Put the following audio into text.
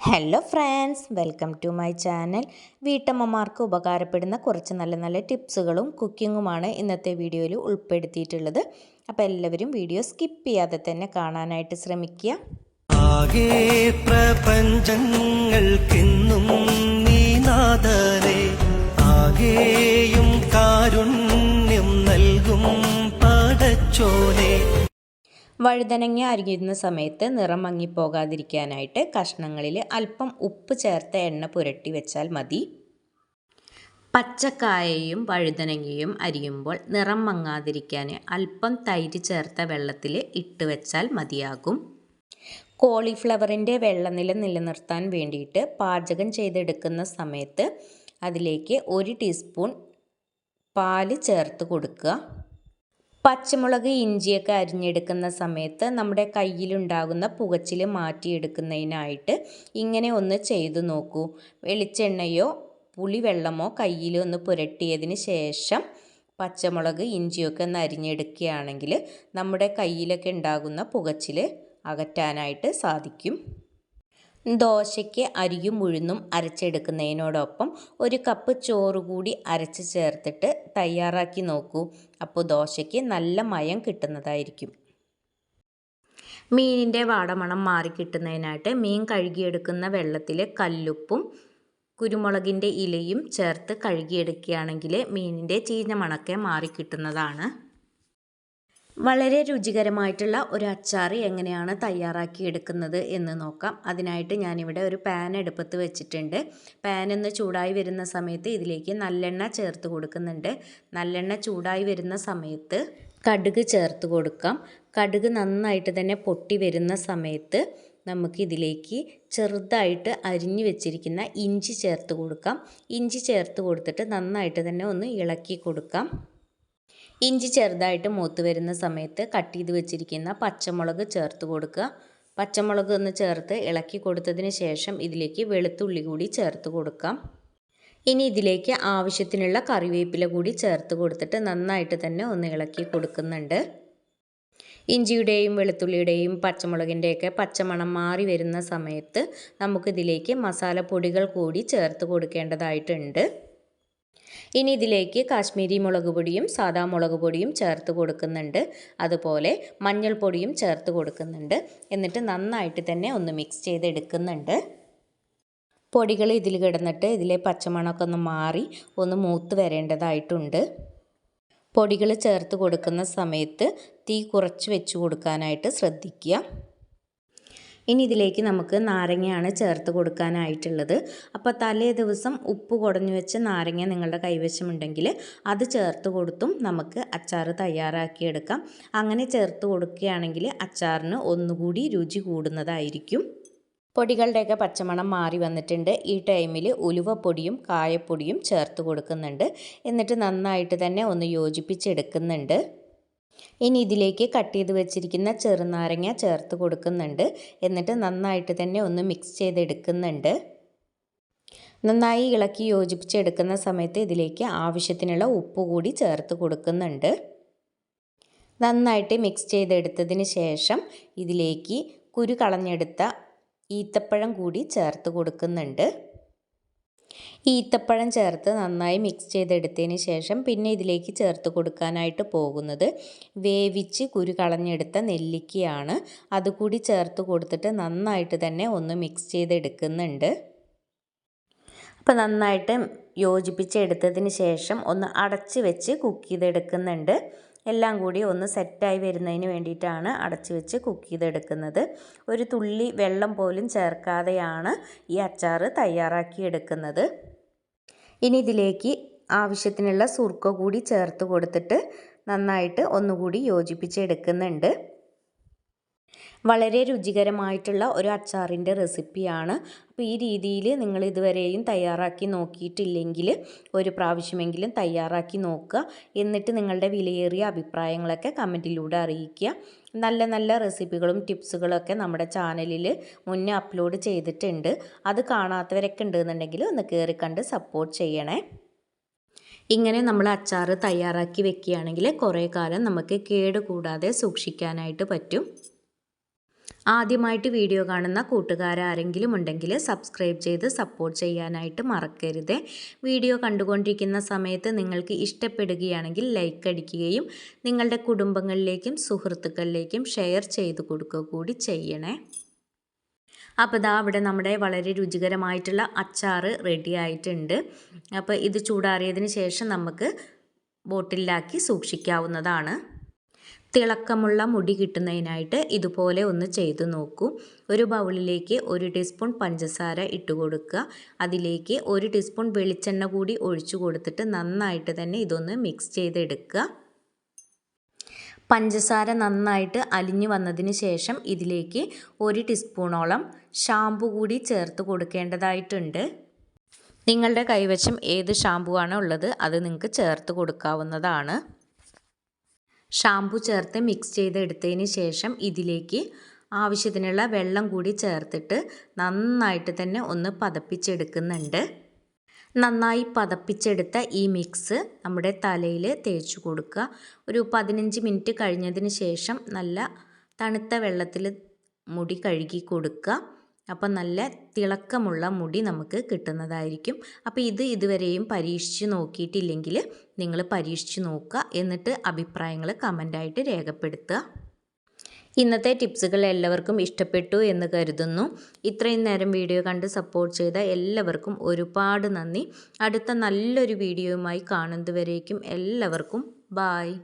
Hello friends welcome to my channel വീട്ടമ്മമാർക്ക് ഉപകാരപ്പെടുന്ന കുറച്ച് നല്ല നല്ല ടിപ്സുകളും കുക്കിങ്ങുമാണ് ഇന്നത്തെ വീഡിയോയിൽ ഉൾപ്പെടുത്തിയിട്ടുള്ളത്. അപ്പോൾ എല്ലാവരും വീഡിയോ സ്കിപ്പ് ചെയ്യാതെ തന്നെ കാണാനായിട്ട് ശ്രമിക്കുക. ആകെ പ്രപഞ്ചങ്ങൾക്കിന്നും ആകെയും കാരുണ്യം നൽകും പടച്ചോനെ. വഴുതനങ്ങ അരിയുന്ന സമയത്ത് നിറം മങ്ങിപ്പോകാതിരിക്കാനായിട്ട് കഷ്ണങ്ങളിൽ അല്പം ഉപ്പ് ചേർത്ത എണ്ണ പുരട്ടി വെച്ചാൽ മതി. പച്ചക്കായയും വഴുതനങ്ങയും അരിയുമ്പോൾ നിറം മങ്ങാതിരിക്കാൻ അല്പം തൈര് ചേർത്ത വെള്ളത്തിൽ ഇട്ട് വെച്ചാൽ മതിയാകും. കോളിഫ്ലവറിന്റെ വെള്ളനില നിലനിർത്താൻ വേണ്ടിയിട്ട് പാചകം ചെയ്തെടുക്കുന്ന സമയത്ത് അതിലേക്ക് ഒരു ടീസ്പൂൺ പാൽ ചേർത്ത് കൊടുക്കുക. പച്ചമുളക് ഇഞ്ചിയൊക്കെ അരിഞ്ഞെടുക്കുന്ന സമയത്ത് നമ്മുടെ കയ്യിലുണ്ടാകുന്ന പുകച്ചിൽ മാറ്റിയെടുക്കുന്നതിനായിട്ട് ഇങ്ങനെ ഒന്ന് ചെയ്തു നോക്കൂ. വെളിച്ചെണ്ണയോ പുളിവെള്ളമോ കയ്യിൽ ഒന്ന് പുരട്ടിയതിന് ശേഷം പച്ചമുളക് ഇഞ്ചിയൊക്കെ ഒന്ന് അരിഞ്ഞെടുക്കുകയാണെങ്കിൽ നമ്മുടെ കയ്യിലൊക്കെ ഉണ്ടാകുന്ന പുകച്ചിൽ അകറ്റാനായിട്ട് സാധിക്കും. ദോശയ്ക്ക് അരിയും ഉഴുന്നും അരച്ചെടുക്കുന്നതിനോടൊപ്പം ഒരു കപ്പ് ചോറ് കൂടി അരച്ച് ചേർത്തിട്ട് തയ്യാറാക്കി നോക്കൂ. അപ്പോൾ ദോശയ്ക്ക് നല്ല മയം കിട്ടുന്നതായിരിക്കും. മീനിന്റെ വാടമണം മാറി കിട്ടുന്നതിനായിട്ട് മീൻ കഴുകിയെടുക്കുന്ന വെള്ളത്തിൽ കല്ലുപ്പും കുരുമുളകിന്റെ ഇലയും ചേർത്ത് കഴുകിയെടുക്കുകയാണെങ്കിൽ മീനിന്റെ ചീഞ്ഞ മണക്കെ മാറി കിട്ടുന്നതാണ്. വളരെ രുചികരമായിട്ടുള്ള ഒരു അച്ചാർ എങ്ങനെയാണ് തയ്യാറാക്കി എടുക്കുന്നത് എന്ന് നോക്കാം. അതിനായിട്ട് ഞാനിവിടെ ഒരു പാൻ എടുപ്പത്ത് വെച്ചിട്ടുണ്ട്. പാൻ ഒന്ന് ചൂടായി വരുന്ന സമയത്ത് ഇതിലേക്ക് നല്ലെണ്ണ ചേർത്ത് കൊടുക്കുന്നുണ്ട്. നല്ലെണ്ണ ചൂടായി വരുന്ന സമയത്ത് കടുക് ചേർത്ത് കൊടുക്കാം. കടുക് നന്നായിട്ട് തന്നെ പൊട്ടി വരുന്ന സമയത്ത് നമുക്കിതിലേക്ക് ചെറുതായിട്ട് അരിഞ്ഞു വെച്ചിരിക്കുന്ന ഇഞ്ചി ചേർത്ത് കൊടുക്കാം. ഇഞ്ചി ചേർത്ത് കൊടുത്തിട്ട് നന്നായിട്ട് തന്നെ ഒന്ന് ഇളക്കി കൊടുക്കാം. ഇഞ്ചി ചെറുതായിട്ട് മൂത്ത് വരുന്ന സമയത്ത് കട്ട് ചെയ്ത് വെച്ചിരിക്കുന്ന പച്ചമുളക് ചേർത്ത് കൊടുക്കുക. പച്ചമുളക് ഒന്ന് ചേർത്ത് ഇളക്കി കൊടുത്തതിന് ശേഷം ഇതിലേക്ക് വെളുത്തുള്ളി കൂടി ചേർത്ത് കൊടുക്കാം. ഇനി ഇതിലേക്ക് ആവശ്യത്തിനുള്ള കറിവേപ്പില കൂടി ചേർത്ത് കൊടുത്തിട്ട് നന്നായിട്ട് തന്നെ ഒന്ന് ഇളക്കി കൊടുക്കുന്നുണ്ട്. ഇഞ്ചിയുടെയും വെളുത്തുള്ളിയുടെയും പച്ചമുളകിന്റെയൊക്കെ പച്ചമണം മാറി വരുന്ന സമയത്ത് നമുക്കിതിലേക്ക് മസാലപ്പൊടികൾ കൂടി ചേർത്ത് കൊടുക്കേണ്ടതായിട്ടുണ്ട്. ഇനി ഇതിലേക്ക് കാശ്മീരി മുളക് പൊടിയും സാദാ മുളക് പൊടിയും ചേർത്ത് കൊടുക്കുന്നുണ്ട്. അതുപോലെ മഞ്ഞൾപ്പൊടിയും ചേർത്ത് കൊടുക്കുന്നുണ്ട്. എന്നിട്ട് നന്നായിട്ട് തന്നെ ഒന്ന് മിക്സ് ചെയ്തെടുക്കുന്നുണ്ട്. പൊടികൾ ഇതിൽ കിടന്നിട്ട് ഇതിലെ പച്ചമണമൊക്കെ ഒന്ന് മാറി ഒന്ന് മൂത്ത് വരേണ്ടതായിട്ടുണ്ട്. പൊടികൾ ചേർത്ത് കൊടുക്കുന്ന സമയത്ത് തീ കുറച്ച് വെച്ച് കൊടുക്കാനായിട്ട് ശ്രദ്ധിക്കുക. ഇനി ഇതിലേക്ക് നമുക്ക് നാരങ്ങയാണ് ചേർത്ത് കൊടുക്കാനായിട്ടുള്ളത്. അപ്പോൾ തലേ ദിവസം ഉപ്പ് കുടഞ്ഞു വെച്ച് നാരങ്ങ നിങ്ങളുടെ കൈവശമുണ്ടെങ്കിൽ അത് ചേർത്ത് കൊടുത്തും നമുക്ക് അച്ചാർ തയ്യാറാക്കിയെടുക്കാം. അങ്ങനെ ചേർത്ത് കൊടുക്കുകയാണെങ്കിൽ അച്ചാറിന് ഒന്നുകൂടി രുചി കൂടുന്നതായിരിക്കും. പൊടികളുടെയൊക്കെ പച്ചമണം മാറി വന്നിട്ടുണ്ട്. ഈ ടൈമിൽ ഉലുവപ്പൊടിയും കായപ്പൊടിയും ചേർത്ത് കൊടുക്കുന്നുണ്ട്. എന്നിട്ട് നന്നായിട്ട് തന്നെ ഒന്ന് യോജിപ്പിച്ചെടുക്കുന്നുണ്ട്. ഇനി ഇതിലേക്ക് കട്ട് ചെയ്ത് വെച്ചിരിക്കുന്ന ചെറുനാരങ്ങ ചേർത്ത് കൊടുക്കുന്നുണ്ട്. എന്നിട്ട് നന്നായിട്ട് തന്നെ ഒന്ന് മിക്സ് ചെയ്തെടുക്കുന്നുണ്ട്. നന്നായി ഇളക്കി യോജിപ്പിച്ചെടുക്കുന്ന സമയത്ത് ഇതിലേക്ക് ആവശ്യത്തിനുള്ള ഉപ്പ് കൂടി ചേർത്ത് കൊടുക്കുന്നുണ്ട്. നന്നായിട്ട് മിക്സ് ചെയ്തെടുത്തതിന് ശേഷം ഇതിലേക്ക് കുരു കളഞ്ഞെടുത്ത ഈത്തപ്പഴം കൂടി ചേർത്ത് കൊടുക്കുന്നുണ്ട്. ഈത്തപ്പഴം ചേർത്ത് നന്നായി മിക്സ് ചെയ്തെടുത്തതിന് ശേഷം പിന്നെ ഇതിലേക്ക് ചേർത്ത് കൊടുക്കാനായിട്ട് പോകുന്നത് വേവിച്ച് കുരു കളഞ്ഞെടുത്ത നെല്ലിക്കയാണ്. അതുകൂടി ചേർത്ത് കൊടുത്തിട്ട് നന്നായിട്ട് തന്നെ ഒന്ന് മിക്സ് ചെയ്തെടുക്കുന്നുണ്ട്. അപ്പോൾ നന്നായിട്ട് യോജിപ്പിച്ചെടുത്തതിന് ശേഷം ഒന്ന് അടച്ച് വെച്ച് കുക്ക് ചെയ്തെടുക്കുന്നുണ്ട്. എല്ലാം കൂടി ഒന്ന് സെറ്റായി വരുന്നതിന് വേണ്ടിയിട്ടാണ് അടച്ചു വെച്ച് കുക്ക് ചെയ്തെടുക്കുന്നത്. ഒരു തുള്ളി വെള്ളം പോലും ചേർക്കാതെയാണ് ഈ അച്ചാർ തയ്യാറാക്കി എടുക്കുന്നത്. ഇനി ഇതിലേക്ക് ആവശ്യത്തിനുള്ള സുർക്ക കൂടി ചേർത്ത് കൊടുത്തിട്ട് നന്നായിട്ട് ഒന്നുകൂടി യോജിപ്പിച്ചെടുക്കുന്നുണ്ട് വളരെ രുചികരമായിട്ടുള്ള ഒരു അച്ചാറിന്റെ റെസിപ്പിയാണ്. അപ്പോൾ ഈ രീതിയിൽ നിങ്ങൾ ഇതുവരെയും തയ്യാറാക്കി നോക്കിയിട്ടില്ലെങ്കിൽ ഒരു പ്രാവശ്യമെങ്കിലും തയ്യാറാക്കി നോക്കുക. എന്നിട്ട് നിങ്ങളുടെ വിലയേറിയ അഭിപ്രായങ്ങളൊക്കെ കമന്റിലൂടെ അറിയിക്കുക. നല്ല നല്ല റെസിപ്പികളും ടിപ്സുകളൊക്കെ നമ്മുടെ ചാനലിൽ മുന്നേ അപ്ലോഡ് ചെയ്തിട്ടുണ്ട്. അത് കാണാത്തവരൊക്കെ ഉണ്ടെന്നുണ്ടെങ്കിൽ ഒന്ന് കയറി കണ്ട് സപ്പോർട്ട് ചെയ്യണേ. ഇങ്ങനെ നമ്മൾ അച്ചാർ തയ്യാറാക്കി വെക്കുകയാണെങ്കിൽ കുറേ കാലം നമുക്ക് കേടുകൂടാതെ സൂക്ഷിക്കാനായിട്ട് പറ്റും. ആദ്യമായിട്ട് വീഡിയോ കാണുന്ന കൂട്ടുകാരാരെങ്കിലും ഉണ്ടെങ്കിൽ സബ്സ്ക്രൈബ് ചെയ്ത് സപ്പോർട്ട് ചെയ്യാനായിട്ട് മറക്കരുത്. വീഡിയോ കണ്ടുകൊണ്ടിരിക്കുന്ന സമയത്ത് നിങ്ങൾക്ക് ഇഷ്ടപ്പെടുകയാണെങ്കിൽ ലൈക്ക് അടിക്കുകയും നിങ്ങളുടെ കുടുംബങ്ങളിലേക്കും സുഹൃത്തുക്കളിലേക്കും ഷെയർ ചെയ്ത് കൊടുക്കുക കൂടി ചെയ്യണേ. അപ്പോൾ ഇതാ അവിടെ നമ്മുടെ വളരെ രുചികരമായിട്ടുള്ള അച്ചാർ റെഡി ആയിട്ടുണ്ട്. അപ്പോൾ ഇത് ചൂടാറിയതിന് ശേഷം നമുക്ക് ബോട്ടിലാക്കി സൂക്ഷിക്കാവുന്നതാണ്. തിളക്കമുള്ള മുടി കിട്ടുന്നതിനായിട്ട് ഇതുപോലെ ഒന്ന് ചെയ്തു നോക്കൂ. ഒരു ബൗളിലേക്ക് ഒരു ടീസ്പൂൺ പഞ്ചസാര ഇട്ട് കൊടുക്കുക. അതിലേക്ക് ഒരു ടീസ്പൂൺ വെളിച്ചെണ്ണ കൂടി ഒഴിച്ചു കൊടുത്തിട്ട് നന്നായിട്ട് തന്നെ ഇതൊന്ന് മിക്സ് ചെയ്തെടുക്കുക. പഞ്ചസാര നന്നായിട്ട് അലിഞ്ഞു വന്നതിന് ശേഷം ഇതിലേക്ക് ഒരു ടീസ്പൂണോളം ഷാമ്പു കൂടി ചേർത്ത് കൊടുക്കേണ്ടതായിട്ടുണ്ട്. നിങ്ങളുടെ കൈവശം ഏത് ഷാമ്പു ആണ് ഉള്ളത് അത് നിങ്ങൾക്ക് ചേർത്ത് കൊടുക്കാവുന്നതാണ്. ഷാമ്പു ചേർത്ത് മിക്സ് ചെയ്തെടുത്തതിന് ശേഷം ഇതിലേക്ക് ആവശ്യത്തിനുള്ള വെള്ളം കൂടി ചേർത്തിട്ട് നന്നായിട്ട് തന്നെ ഒന്ന് പതപ്പിച്ചെടുക്കുന്നുണ്ട്. നന്നായി പതപ്പിച്ചെടുത്ത ഈ മിക്സ് നമ്മുടെ തലയിൽ തേച്ച് കൊടുക്കുക. ഒരു പതിനഞ്ച് മിനിറ്റ് കഴിഞ്ഞതിന് ശേഷം നല്ല തണുത്ത വെള്ളത്തിൽ മുടി കഴുകി കൊടുക്കുക. അപ്പം നല്ല തിളക്കമുള്ള മുടി നമുക്ക് കിട്ടുന്നതായിരിക്കും. അപ്പോൾ ഇത് ഇതുവരെയും പരീക്ഷിച്ച് നോക്കിയിട്ടില്ലെങ്കിൽ നിങ്ങൾ പരീക്ഷിച്ച് നോക്കുക. എന്നിട്ട് അഭിപ്രായങ്ങൾ കമന്റായിട്ട് രേഖപ്പെടുത്തുക. ഇന്നത്തെ ടിപ്സുകൾ എല്ലാവർക്കും ഇഷ്ടപ്പെട്ടു എന്ന് കരുതുന്നു. ഇത്രയും നേരം വീഡിയോ കണ്ട് സപ്പോർട്ട് ചെയ്ത എല്ലാവർക്കും ഒരുപാട് നന്ദി. അടുത്ത നല്ലൊരു വീഡിയോയുമായി കാണുന്നതുവരേക്കും എല്ലാവർക്കും ബായ്.